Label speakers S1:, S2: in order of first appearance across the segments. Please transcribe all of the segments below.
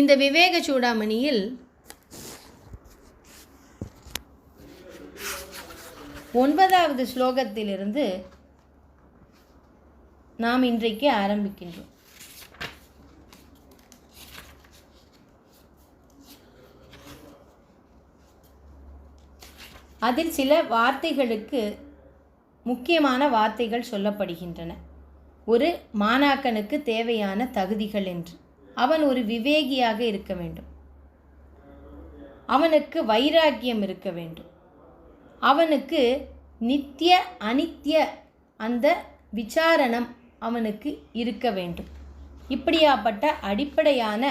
S1: இந்த விவேக சூடாமணியில் ஒன்பதாவது ஸ்லோகத்திலிருந்து நாம் இன்றைக்கு ஆரம்பிக்கின்றோம். அதில் சில வார்த்தைகளுக்கு முக்கியமான வார்த்தைகள் சொல்லப்படுகின்றன. ஒரு மாணாக்கனுக்கு தேவையான தகுதிகள் என்று. அவன் ஒரு விவேகியாக இருக்க வேண்டும். அவனுக்கு வைராக்கியம் இருக்க வேண்டும். அவனுக்கு நித்திய அனித்திய அந்த விசாரணம் அவனுக்கு இருக்க வேண்டும். இப்படியாப்பட்ட அடிப்படையான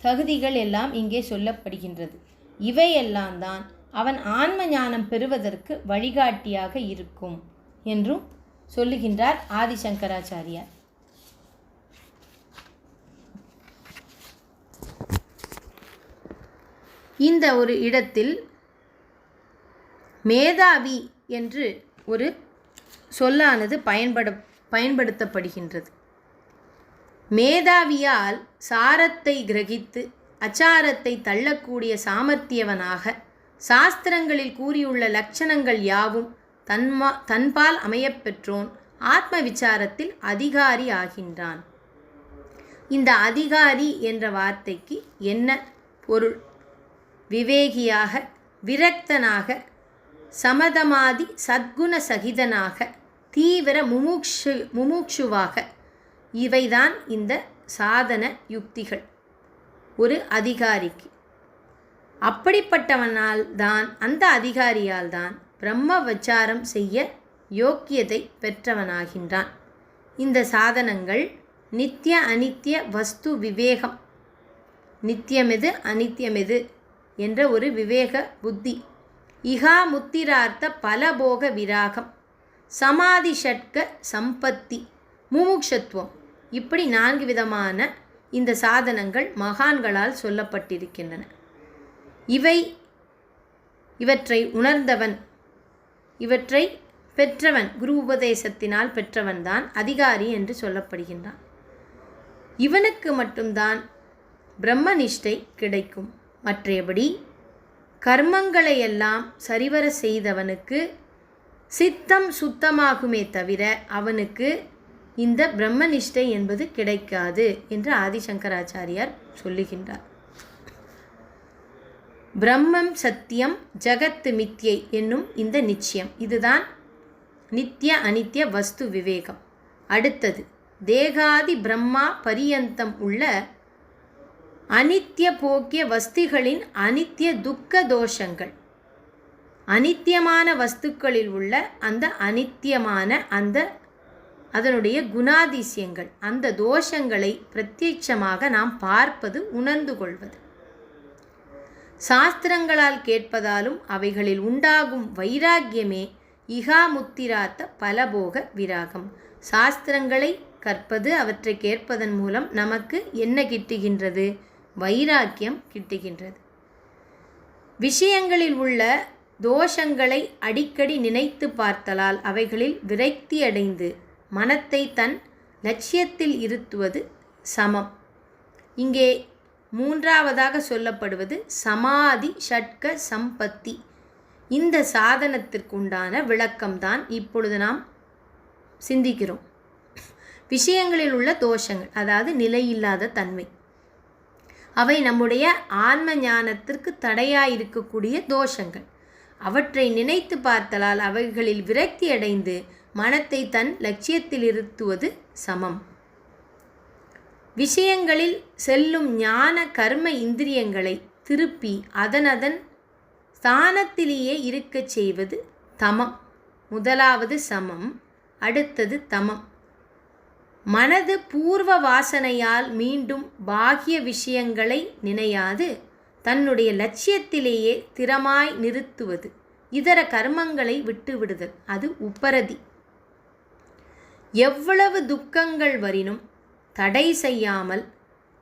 S1: தகுதிகள் எல்லாம் இங்கே சொல்லப்படுகின்றது. இவையெல்லாம் தான் அவன் ஆன்ம ஞானம் பெறுவதற்கு வழிகாட்டியாக இருக்கும் என்றும் சொல்லுகின்றார் ஆதிசங்கராச்சாரியார். இந்த ஒரு இடத்தில் மேதாவி என்று ஒரு சொல்லானது பயன்பட பயன்படுத்தப்படுகின்றது. மேதாவியால் சாரத்தை கிரகித்து அச்சாரத்தை தள்ளக்கூடிய சாமர்த்தியவனாக சாஸ்திரங்களில் கூறியுள்ள லட்சணங்கள் யாவும் தன்மா தன்பால் அமையப்பெற்றோன் ஆத்ம விசாரத்தில் அதிகாரி ஆகின்றான். இந்த அதிகாரி என்ற வார்த்தைக்கு என்ன பொருள்? விவேகியாக விரக்தனாக சமதமாதி சத்குண சகிதனாக தீவிர முமுக்ஷு முமுட்சுவாக இவைதான் இந்த சாதன யுக்திகள். ஒரு அதிகாரிக்கு. அப்படிப்பட்டவனால் தான் அந்த அதிகாரியால் தான் பிரம்ம விசாரம் செய்ய யோக்கியதை பெற்றவனாகின்றான். இந்த சாதனங்கள் நித்திய அனித்திய வஸ்து விவேகம். நித்தியமெது அனித்தியமெது என்ற ஒரு விவேக புத்தி. இகா முத்திரார்த்த பலபோக விராகம். சமாதி ஷட்க சம்பத்தி. முமுக்ஷத்துவம் இப்படி நான்கு விதமான இந்த சாதனங்கள் மகான்களால் சொல்லப்பட்டிருக்கின்றன. இவை இவற்றை உணர்ந்தவன் இவற்றை பெற்றவன் குரு உபதேசத்தினால் பெற்றவன்தான் அதிகாரி என்று சொல்லப்படுகின்றான். இவனுக்கு மட்டும்தான் பிரம்மனிஷ்டை கிடைக்கும். மற்றையபடி கர்மங்களையெல்லாம் சரிவர செய்தவனுக்கு சித்தம் சுத்தமாகுமே தவிர அவனுக்கு இந்த பிரம்மனிஷ்டை என்பது கிடைக்காது என்று ஆதிசங்கராச்சாரியார் சொல்லுகின்றார். பிரம்மம் சத்தியம் ஜகத்து மித்யை என்னும் இந்த நிச்சயம். இதுதான் நித்திய அனித்திய வஸ்து விவேகம். அடுத்தது தேகாதி பிரம்மா பரியந்தம் உள்ள அனித்திய போக்கிய வஸ்திகளின் அனித்திய துக்க தோஷங்கள். அனித்தியமான வஸ்துக்களில் உள்ள அந்த அனித்தியமான அந்த அதனுடைய குணாதிசயங்கள் அந்த தோஷங்களை பிரத்யட்சமாக நாம் பார்ப்பது உணர்ந்து கொள்வது. சாஸ்திரங்களால் கேட்பதாலும் அவைகளில் உண்டாகும் வைராக்கியமே இகாமுத்திராத்த பலபோக விராகம். சாஸ்திரங்களை கற்பது அவற்றை கேட்பதன் மூலம் நமக்கு என்ன கிட்டுகின்றது? வைராக்கியம் கிட்டுகின்றது. விஷயங்களில் உள்ள தோஷங்களை அடிக்கடி நினைத்து பார்த்தலால் அவைகளில் விரக்தி அடைந்து மனத்தை தன் லட்சியத்தில் இருத்துவது சமம். இங்கே மூன்றாவதாக சொல்லப்படுவது சமாதி ஷட்க சம்பத்தி. இந்த சாதனத்திற்குண்டான விளக்கம்தான் இப்பொழுது நாம் சிந்திக்கிறோம். விஷயங்களில் உள்ள தோஷங்கள் அதாவது நிலையில்லாத தன்மை. அவை நம்முடைய ஆன்ம ஞானத்திற்கு தடையாயிருக்கக்கூடிய தோஷங்கள். அவற்றை நினைத்து பார்த்தலால் அவைகளில் விரக்தி அடைந்து மனத்தை தன் லட்சியத்தில் இருத்துவது சமம். விஷயங்களில் செல்லும் ஞான கர்ம இந்திரியங்களை திருப்பி அதனதன் ஸ்தானத்திலேயே இருக்கச் செய்வது தமம். முதலாவது சமம் அடுத்தது தமம். மனது பூர்வ வாசனையால் மீண்டும் பாகிய விஷயங்களை நினையாது. தன்னுடைய லட்சியத்திலேயே திறமாய் நிறுத்துவது. இதர கர்மங்களை விட்டுவிடுதல். அது உப்பரதி. எவ்வளவு துக்கங்கள் வரினும் தடை செய்யாமல்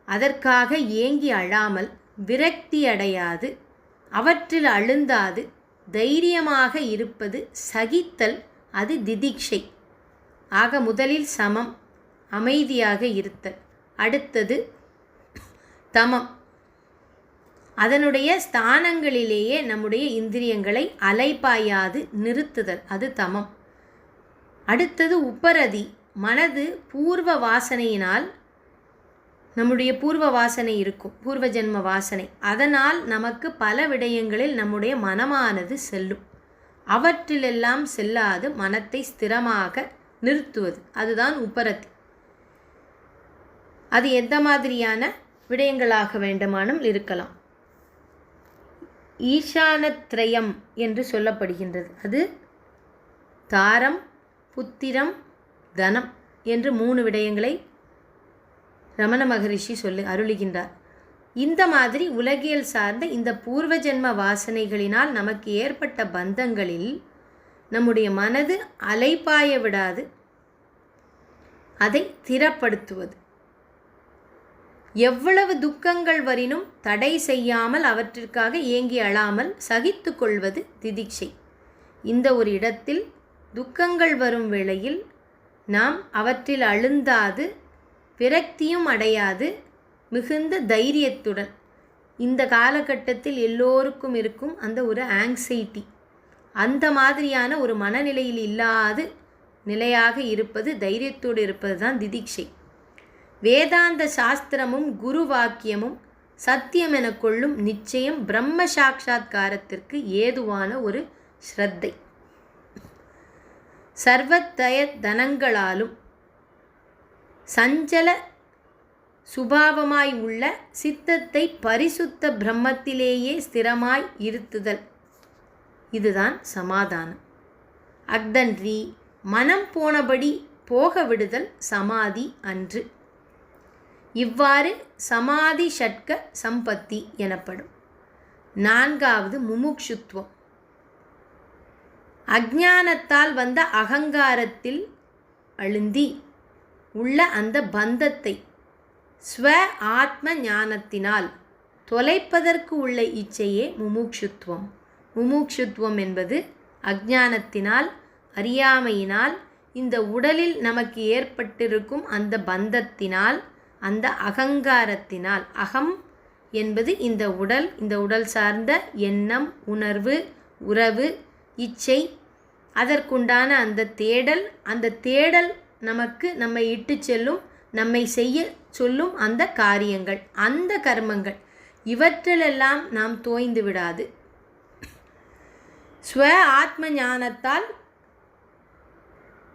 S1: அதற்காக ஏங்கி அழாமல் விரக்தி அடையாது. அவற்றில் அழுந்தாது தைரியமாக இருப்பது சகித்தல் அது திதிக்ஷை. ஆக முதலில் சமம். அமைதியாக இருத்தல். அடுத்தது தமம். அதனுடைய ஸ்தானங்களிலேயே நம்முடைய இந்திரியங்களை அலைப்பாயாது நிறுத்துதல். அது தமம். அடுத்தது உப்பரதி. மனது பூர்வ வாசனையினால் நம்முடைய பூர்வ வாசனை இருக்கும். பூர்வ ஜென்ம வாசனை. அதனால் நமக்கு பல விடயங்களில் நம்முடைய மனமானது செல்லும். அவற்றிலெல்லாம் செல்லாது மனத்தை ஸ்திரமாக நிறுத்துவது. அதுதான் உப்பரத்தி அது எந்த மாதிரியான விடயங்களாக வேண்டுமானும் இருக்கலாம். ஈசானத்ரயம் என்று சொல்லப்படுகின்றது. அது தாரம் புத்திரம் தனம் என்று மூணு விடயங்களை ரமண மகரிஷி சொல்லி அருளுகின்றார். இந்த மாதிரி உலகியல் சார்ந்த இந்த பூர்வ ஜென்ம வாசனைகளினால் நமக்கு ஏற்பட்ட பந்தங்களில் நம்முடைய மனது அலைப்பாய விடாது. அதை திறப்படுத்துவது எவ்வளவு துக்கங்கள் வரினும் தடை செய்யாமல் அவற்றிற்காக ஏங்கி அழாமல் சகித்து கொள்வது திதிக்ஷை. இந்த ஒரு இடத்தில் துக்கங்கள் வரும் வேளையில் நாம் அவற்றில் அழுந்தாது விரக்தியும் அடையாது மிகுந்த தைரியத்துடன். இந்த காலகட்டத்தில் எல்லோருக்கும் இருக்கும் அந்த ஒரு ஆங்ஸைட்டி அந்த மாதிரியான ஒரு மனநிலையில் இல்லாது நிலையாக இருப்பது தைரியத்தோடு இருப்பது தான் திதிக்ஷை. வேதாந்த சாஸ்திரமும் குரு வாக்கியமும் சத்தியம் என கொள்ளும் நிச்சயம் பிரம்ம சாட்சா்காரத்திற்கு ஏதுவான ஒரு ஸ்ரத்தை. சர்வத்தய தனங்களாலும் சஞ்சல சுபாவமாய் உள்ள சித்தத்தை பரிசுத்த பிரம்மத்திலேயே ஸ்திரமாய் இருத்துதல். இதுதான் சமாதானம். அக்தன்றி மனம் போனபடி போக விடுதல் சமாதி அன்று. இவ்வாறு சமாதி ஷட்க சம்பத்தி எனப்படும். நான்காவது முமுக்ஷுத்துவம். அஜானத்தால் வந்த அகங்காரத்தில் அழுந்தி உள்ள அந்த பந்தத்தை ஸ்வ ஆத்ம ஞானத்தினால் தொலைப்பதற்கு உள்ள இச்சையே முமுக்ஷுத்துவம். முமுக்ஷுத்துவம் என்பது அஜானத்தினால் அறியாமையினால் இந்த உடலில் நமக்கு ஏற்பட்டிருக்கும் அந்த பந்தத்தினால் அந்த அகங்காரத்தினால் அகம் என்பது இந்த உடல் இந்த உடல் சார்ந்த எண்ணம் உணர்வு உறவு இச்சை அதற்குண்டான அந்த தேடல் அந்த தேடல் நமக்கு நம்மை இட்டு செல்லும் நம்மை செய்ய சொல்லும் அந்த காரியங்கள் அந்த கர்மங்கள். இவற்றிலெல்லாம் நாம் தோய்ந்து விடாது. ஸ்வ ஆத்ம ஞானத்தால்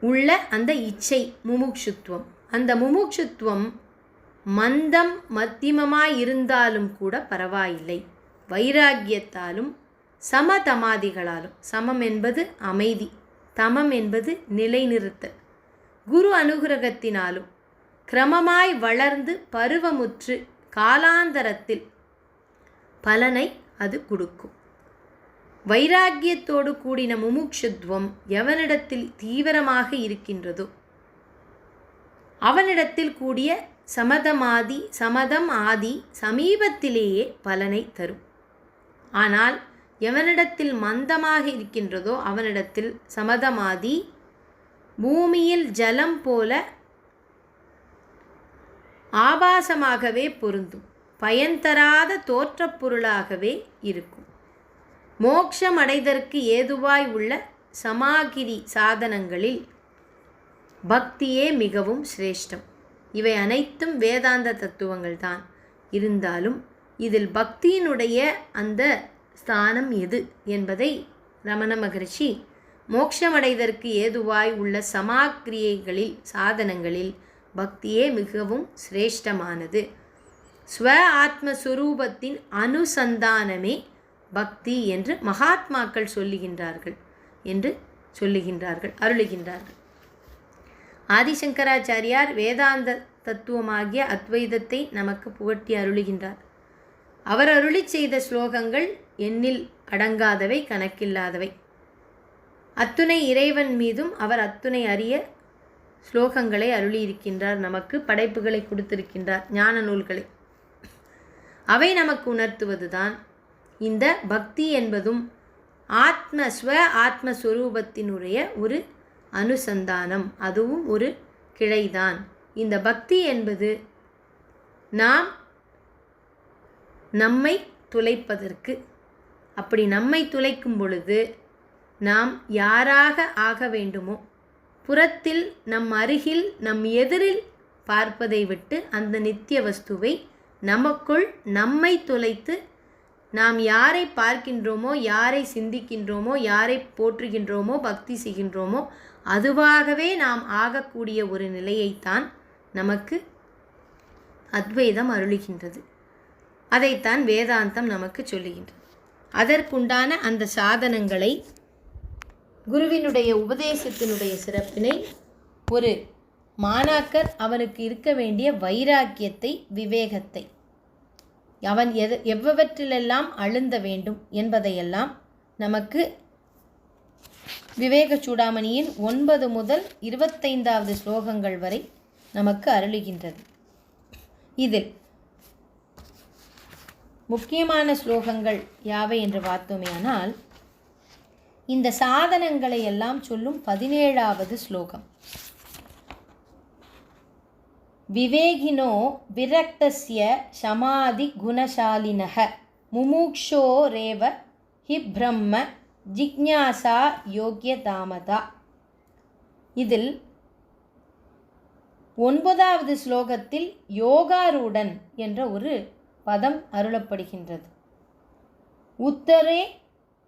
S1: உள்ள அந்த இச்சை முமுட்சுத்துவம் அந்த முமுட்சுத்துவம் மந்தம் மத்தியமமாய் இருந்தாலும் கூட பரவாயில்லை. வைராக்கியத்தாலும் சமதமாதிகளாலும். சமம் என்பது அமைதி தமம் என்பது நிலைநிறுத்தல். குரு அனுகிரகத்தினாலும் கிரமமாய் வளர்ந்து பருவமுற்று காலாந்தரத்தில் பலனை அது கொடுக்கும். வைராக்கியத்தோடு கூடின முமுட்சுத்வம் எவனிடத்தில் தீவிரமாக இருக்கின்றதோ அவனிடத்தில் கூடிய சமதமாதி சமதம் ஆதி சமீபத்திலேயே பலனை தரும். ஆனால் எவனிடத்தில் மந்தமாக இருக்கின்றதோ அவனிடத்தில் சமதமாதி பூமியில் ஜலம் போல ஆபாசமாகவே பொருந்தும். பயன் தராத தோற்றப் பொருளாகவே இருக்கும். மோட்சம் அடைதற்கு ஏதுவாய் உள்ள சமாகிரி சாதனங்களில் பக்தியே மிகவும் சிரேஷ்டம். இவை அனைத்தும் வேதாந்த தத்துவங்கள் தான் இருந்தாலும் இதில் பக்தியினுடைய அந்த ஸ்தானம் எது என்பதை ரமண மகரிஷி மோட்சமடைதற்கு ஏதுவாய் உள்ள சமாக்கிரியைகளில் சாதனங்களில் பக்தியே மிகவும் சிரேஷ்டமானது. ஸ்வ ஆத்மஸ்வரூபத்தின் அனுசந்தானமே பக்தி என்று மகாத்மாக்கள் சொல்லுகின்றார்கள் என்று சொல்லுகின்றார்கள் அருளுகின்றார்கள். ஆதிசங்கராச்சாரியார் வேதாந்த தத்துவமாகிய அத்வைதத்தை நமக்கு புகட்டி அருளுகின்றார். அவர் அருளி செய்த ஸ்லோகங்கள் எண்ணில் அடங்காதவை கணக்கில்லாதவை. அத்துணை இறைவன் மீதும் அவர் அத்துணை அறிய ஸ்லோகங்களை அருளியிருக்கின்றார் நமக்கு படைப்புகளை கொடுத்திருக்கின்றார் ஞான நூல்களை. அவை நமக்கு உணர்த்துவதுதான் இந்த பக்தி என்பதும் ஆத்ம ஸ்வ ஆத்மஸ்வரூபத்தினுடைய ஒரு அனுசந்தானம். அதுவும் ஒரு கிளைதான். இந்த பக்தி என்பது நாம் நம்மை துளைப்பதற்கு. அப்படி நம்மை துளைக்கும் பொழுது நாம் யாராக ஆக வேண்டுமோ புறத்தில் நம் அருகில் நம் எதிரில் பார்ப்பதை விட்டு அந்த நித்திய வஸ்துவை நமக்குள் நம்மை துளைத்து நாம் யாரை பார்க்கின்றோமோ யாரை சிந்திக்கின்றோமோ யாரை போற்றுகின்றோமோ பக்தி செய்கின்றோமோ அதுவாகவே நாம் ஆகக்கூடிய ஒரு நிலையைத்தான் நமக்கு அத்வைதம் அருளுகின்றது. அதைத்தான் வேதாந்தம் நமக்கு சொல்லுகின்றது. அதற்குண்டான அந்த சாதனங்களை குருவினுடைய உபதேசத்தினுடைய சிறப்பினை ஒரு மாணாக்கர் அவனுக்கு இருக்க வேண்டிய வைராக்கியத்தை விவேகத்தை அவன் எது எவ்வவற்றிலெல்லாம் அழுந்த வேண்டும் என்பதையெல்லாம் நமக்கு விவேக சூடாமணியின் ஒன்பது முதல் இருபத்தைந்தாவது ஸ்லோகங்கள் வரை நமக்கு அருளுகின்றது. இதில் முக்கியமான ஸ்லோகங்கள் யாவை என்று பார்த்தோமேயானால் இந்த சாதனங்களை எல்லாம் சொல்லும் பதினேழாவது ஸ்லோகம். விவேகினோ விரக்தஸ்ய சமாதி குணசாலினக முமுக்ஷோ ரேவ ஹிப்ரம்ம ஜிக்ஞாசா யோக்கியதாமதா இதில் ஒன்பதாவது ஸ்லோகத்தில் யோகாரூடன் என்ற ஒரு பதம் அருளப்படுகின்றது. உத்தரே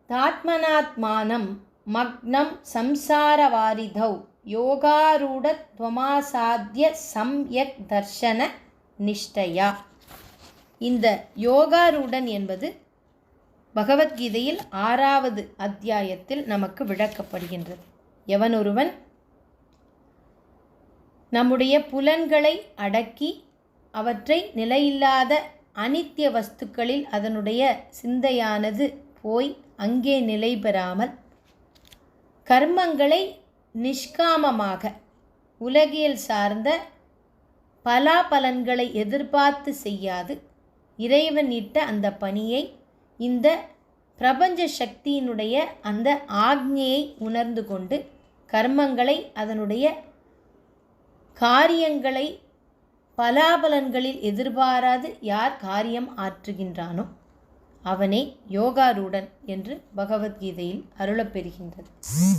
S1: தாத்மனாத்மானம் மக்னம் சம்சாரவாரிதௌ யோகாரூடத்வமாசாத்திய சம்யக் தர்ஷன நிஷ்டயா. இந்த யோகாரூடன் என்பது பகவத்கீதையில் ஆறாவது அத்தியாயத்தில் நமக்கு விளக்கப்படுகின்றது. எவனொருவன்? நம்முடைய புலன்களை அடக்கி அவற்றை நிலையில்லாத அனித்திய வஸ்துக்களில் அதனுடைய சிந்தையானது போய் அங்கே நிலை பெறாமல் கர்மங்களை நிஷ்காமமாக உலகியல் சார்ந்த பலாபலன்களை எதிர்பார்த்து செய்யாது இறைவன் இட்ட அந்த பணியை இந்த பிரபஞ்ச சக்தியினுடைய அந்த ஆக்ஞையை உணர்ந்து கொண்டு கர்மங்களை அதனுடைய காரியங்களை பலாபலன்களில் எதிர்பாராது யார் காரியம் ஆற்றுகின்றானோ அவனே யோகாரூடன் என்று பகவத்கீதையில் அருளப்பெறுகின்றது.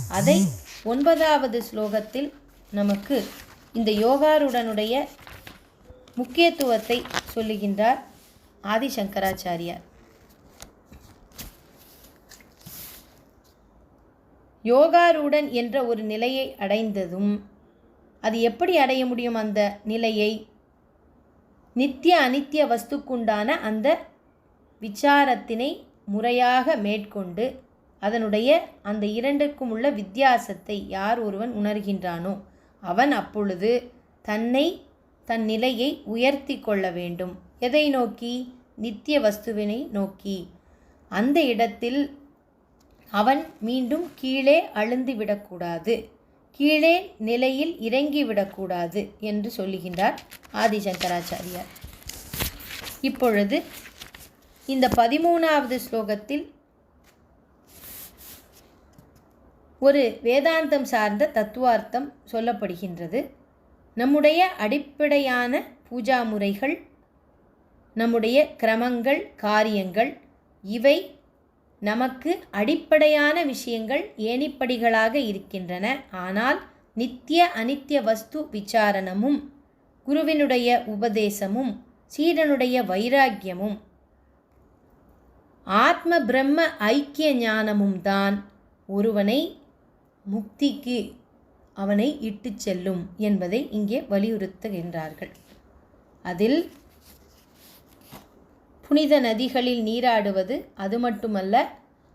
S1: அதை ஒன்பதாவது ஸ்லோகத்தில் நமக்கு இந்த யோகாருடனுடைய முக்கியத்துவத்தை சொல்லுகின்றார் ஆதிசங்கராச்சாரியார். யோகாரூடன் என்ற ஒரு நிலையை அடைந்ததும் அது எப்படி அடைய முடியும் அந்த நிலையை? நித்திய அனித்திய வஸ்துக்குண்டான அந்த விசாரத்தினை முறையாக மேற்கொண்டு அதனுடைய அந்த இரண்டுக்கும் உள்ள வித்தியாசத்தை யார் ஒருவன் உணர்கின்றானோ அவன் அப்பொழுது தன்னை தன் நிலையை உயர்த்தி கொள்ள வேண்டும். எதை நோக்கி? நித்திய வஸ்துவினை நோக்கி. அந்த இடத்தில் அவன் மீண்டும் கீழே அழுந்து விடக்கூடாது கீழே நிலையில் இறங்கிவிடக்கூடாது என்று சொல்லுகின்றார் ஆதிசங்கராச்சாரியார். இப்பொழுது இந்த பதிமூணாவது ஸ்லோகத்தில் ஒரு வேதாந்தம் சார்ந்த தத்துவார்த்தம் சொல்லப்படுகின்றது. நம்முடைய அடிப்படையான பூஜா முறைகள் நம்முடைய கிரமங்கள் காரியங்கள் இவை நமக்கு அடிப்படையான விஷயங்கள் ஏணிப்படிகளாக இருக்கின்றன. ஆனால் நித்திய அனித்திய வஸ்து விசாரணமும் குருவினுடைய உபதேசமும் சீடனுடைய வைராக்கியமும் ஆத்ம பிரம்ம ஐக்கிய ஞானமும் தான் ஒருவனை முக்திக்கு அவனை இட்டு செல்லும் என்பதை இங்கே வலியுறுத்துகின்றார்கள். அதில் புனித நதிகளில் நீராடுவது அது மட்டுமல்ல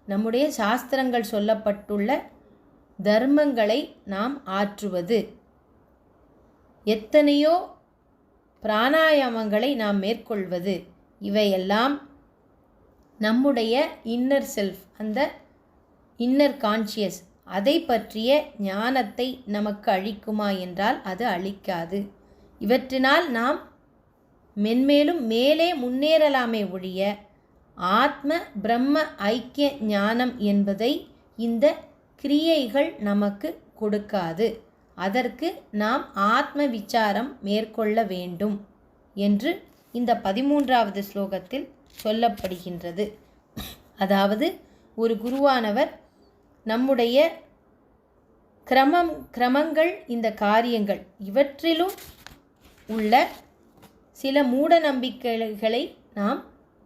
S1: நம்முடைய சாஸ்திரங்கள் சொல்லப்பட்டுள்ள தர்மங்களை நாம் ஆற்றுவது. எத்தனையோ பிராணாயாமங்களை நாம் மேற்கொள்வது. இவையெல்லாம் நம்முடைய இன்னர் செல்ஃப் அந்த இன்னர் கான்ஷியஸ் அதை பற்றிய ஞானத்தை நமக்கு அளிக்குமா என்றால் அது அளிக்காது. இவற்றினால் நாம் மென்மேலும் மேலே முன்னேறலாமே ஒழிய ஆத்ம பிரம்ம ஐக்கிய ஞானம் என்பதை இந்த கிரியைகள் நமக்கு கொடுக்காது. அதற்கு நாம் ஆத்ம விசாரம் மேற்கொள்ள வேண்டும் என்று இந்த பதிமூன்றாவது ஸ்லோகத்தில் சொல்லப்படுகின்றது. அதாவது ஒரு குருவானவர் நம்முடைய கிரமம் கிரமங்கள் இந்த காரியங்கள் இவற்றிலும் உள்ள சில மூட நம்பிக்கைகளை நாம்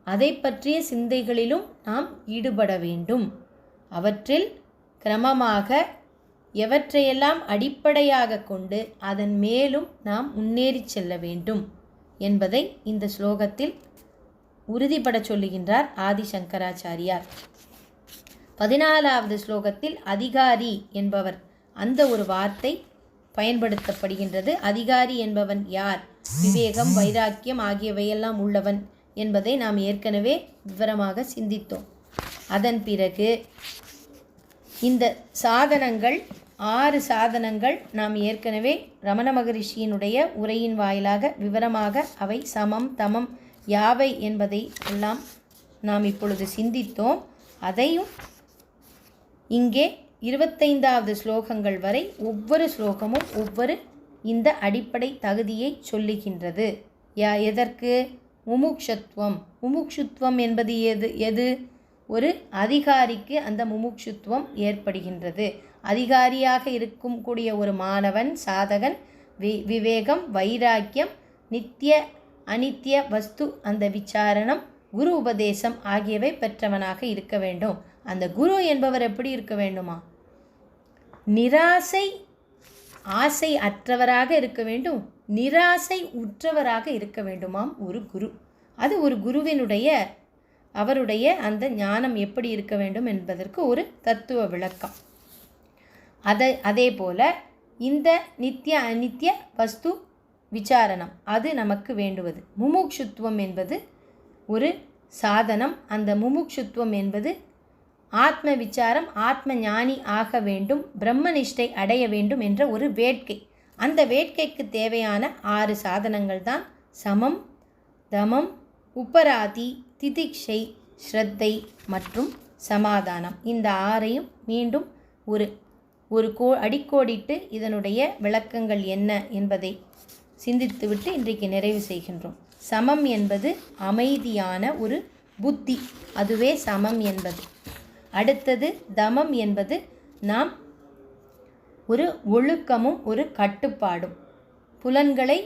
S1: அதை பற்றிய சிந்தைகளிலும் நாம் ஈடுபட வேண்டும். அவற்றில் கிரமமாக எவற்றையெல்லாம் அடிப்படையாக கொண்டு அதன் மேலும் நாம் முன்னேறி செல்ல வேண்டும் என்பதை இந்த ஸ்லோகத்தில் உறுதிபட சொல்லுகின்றார் ஆதிசங்கராச்சாரியார். பதினாலாவது ஸ்லோகத்தில் அதிகாரி என்பவர் அந்த ஒரு வார்த்தை பயன்படுத்தப்படுகின்றது. அதிகாரி என்பவன் யார்? விவேகம் வைராக்கியம் ஆகியவையெல்லாம் உள்ளவன் என்பதை நாம் ஏற்கனவே விவரமாக சிந்தித்தோம். அதன் பிறகு இந்த சாதனங்கள் ஆறு சாதனங்கள் நாம் ஏற்கனவே ரமண மகரிஷியினுடைய உரையின் வாயிலாக விவரமாக அவை சமம் தமம் யாவை என்பதை எல்லாம் நாம் இப்பொழுது சிந்தித்தோம். அதையும் இங்கே இருபத்தைந்தாவது ஸ்லோகங்கள் வரை ஒவ்வொரு ஸ்லோகமும் ஒவ்வொரு இந்த அடிப்படை தகுதியை சொல்லுகின்றது. யா எதற்கு? முமுக்ஷத்துவம் முமுக்ஷுத்துவம் என்பது எது? எது? ஒரு அதிகாரிக்கு அந்த முமுக்ஷுத்துவம் ஏற்படுகின்றது. அதிகாரியாக இருக்கும் கூடிய ஒரு மாணவன் சாதகன் வி விவேகம் வைராக்கியம் நித்திய அனித்திய வஸ்து அந்த விசாரணம் குரு உபதேசம் ஆகியவை பெற்றவனாக இருக்க வேண்டும். அந்த குரு என்பவர் எப்படி இருக்க வேண்டுமா? நிராசை ஆசை அற்றவராக இருக்க வேண்டும் நிராசை உற்றவராக இருக்க வேண்டுமாம் ஒரு குரு. அது ஒரு குருவினுடைய அவருடைய அந்த ஞானம் எப்படி இருக்க வேண்டும் என்பதற்கு ஒரு தத்துவ விளக்கம். அதை அதே போல் இந்த நித்திய அநித்திய வஸ்து விசாரணம் அது நமக்கு வேண்டுவது. முமுக்ஷுத்துவம் என்பது ஒரு சாதனம் அந்த முமுக்ஷுத்துவம் என்பது ஆத்ம விசாரம் ஆத்ம ஞானி ஆக வேண்டும் பிரம்மனிஷ்டை அடைய வேண்டும் என்ற ஒரு வேட்கை. அந்த வேட்கைக்கு தேவையான ஆறு சாதனங்கள் தான் சமம் தமம் உப்பராதி திதிக்ஷை ஸ்ரத்தை மற்றும் சமாதானம். இந்த ஆறையும் மீண்டும் ஒரு ஒரு கோ அடிக்கோடிட்டு இதனுடைய விளக்கங்கள் என்ன என்பதை சிந்தித்துவிட்டு இன்றைக்கு நிறைவு செய்கின்றோம். சமம் என்பது அமைதியான ஒரு புத்தி. அதுவே சமம் என்பது. அடுத்தது தமம் என்பது நாம் ஒரு ஒழுக்கமும் ஒரு கட்டுப்பாடும். புலன்களை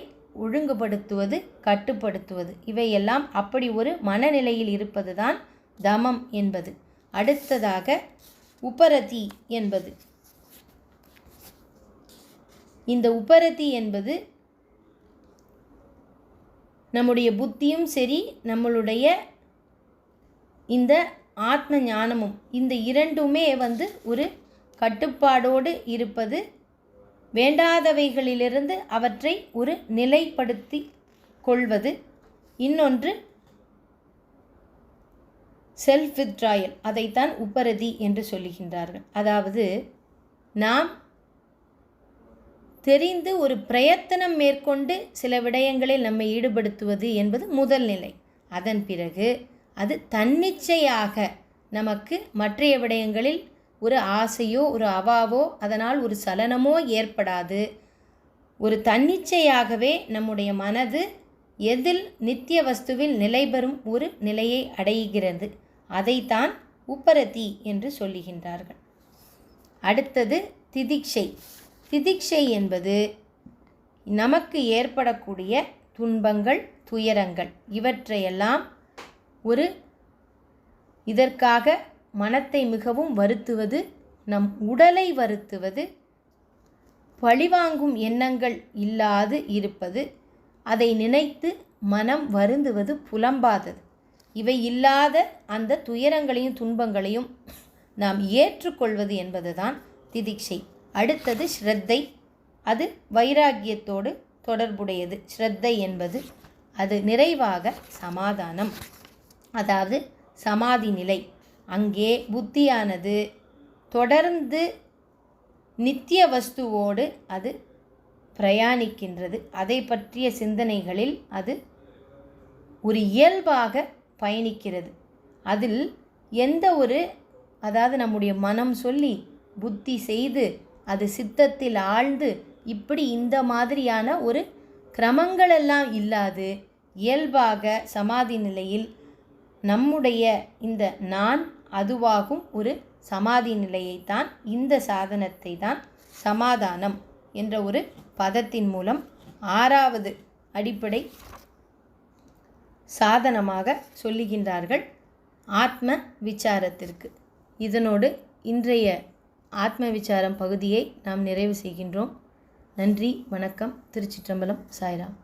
S1: ஒழுங்குபடுத்துவது கட்டுப்படுத்துவது. இவையெல்லாம் அப்படி ஒரு மனநிலையில் இருப்பது தான் தமம் என்பது. அடுத்ததாக உபரதி என்பது. இந்த உபரதி என்பது நம்முடைய புத்தியும் சரி நம்மளுடைய இந்த ஆத்ம ஞானமும் இந்த இரண்டுமே வந்து ஒரு கட்டுப்பாடோடு இருப்பது வேண்டாதவைகளிலிருந்து அவற்றை ஒரு நிலைப்படுத்தி கொள்வது. இன்னொன்று செல்ஃப் வித்ராயல் அதைத்தான் உப்பரதி என்று சொல்லுகின்றார்கள். அதாவது நாம் தெரிந்து ஒரு பிரயத்தனம் மேற்கொண்டு சில விடயங்களில் நம்மை ஈடுபடுத்துவது என்பது முதல் நிலை. அதன் பிறகு அது தன்னிச்சையாக நமக்கு மற்றைய விடயங்களில் ஒரு ஆசையோ ஒரு அவாவோ அதனால் ஒரு சலனமோ ஏற்படாது. ஒரு தன்னிச்சையாகவே நம்முடைய மனது எதில் நித்திய வஸ்துவில் நிலை பெறும் ஒரு நிலையை அடைகிறது. அதைத்தான் உப்பரத்தி என்று சொல்லுகின்றார்கள். அடுத்தது திதிக்ஷை. திதிக்ஷை என்பது நமக்கு ஏற்படக்கூடிய துன்பங்கள் துயரங்கள். இவற்றையெல்லாம் ஒரு இதற்காக மனத்தை மிகவும் வருத்துவது நம் உடலை வருத்துவது பழிவாங்கும் எண்ணங்கள் இல்லாது இருப்பது அதை நினைத்து மனம் வருந்துவது புலம்பாதது. இவை இல்லாத அந்த துயரங்களையும் துன்பங்களையும் நாம் ஏற்றுக்கொள்வது என்பதுதான் திதிக்ஷை. அடுத்தது ஸ்ரத்தை. அது வைராக்கியத்தோடு தொடர்புடையது. ஸ்ரத்தை என்பது அது நிறைவாக சமாதானம். அதாவது சமாதி நிலை. அங்கே புத்தியானது தொடர்ந்து நித்திய வஸ்துவோடு அது பிரயாணிக்கின்றது. அதை பற்றிய சிந்தனைகளில் அது ஒரு இயல்பாக பயணிக்கிறது. அதில் எந்த ஒரு அதாவது நம்முடைய மனம் சொல்லி புத்தி செய்து அது சித்தத்தில் ஆழ்ந்து இப்படி இந்த மாதிரியான ஒரு கிரமங்களெல்லாம் இல்லாது இயல்பாக சமாதி நிலையில் நம்முடைய இந்த நான் அதுவாகும் ஒரு சமாதி நிலையைத்தான் இந்த சாதனத்தை தான் சமாதானம் என்ற ஒரு பதத்தின் மூலம் ஆறாவது அடிப்படை சாதனமாக சொல்லுகின்றார்கள் ஆத்ம விசாரத்திற்கு. இதனோடு இன்றைய ஆத்ம விசாரம் பகுதியை நாம் நிறைவு செய்கின்றோம். நன்றி வணக்கம். திருச்சிற்றம்பலம் சாய்ராம்.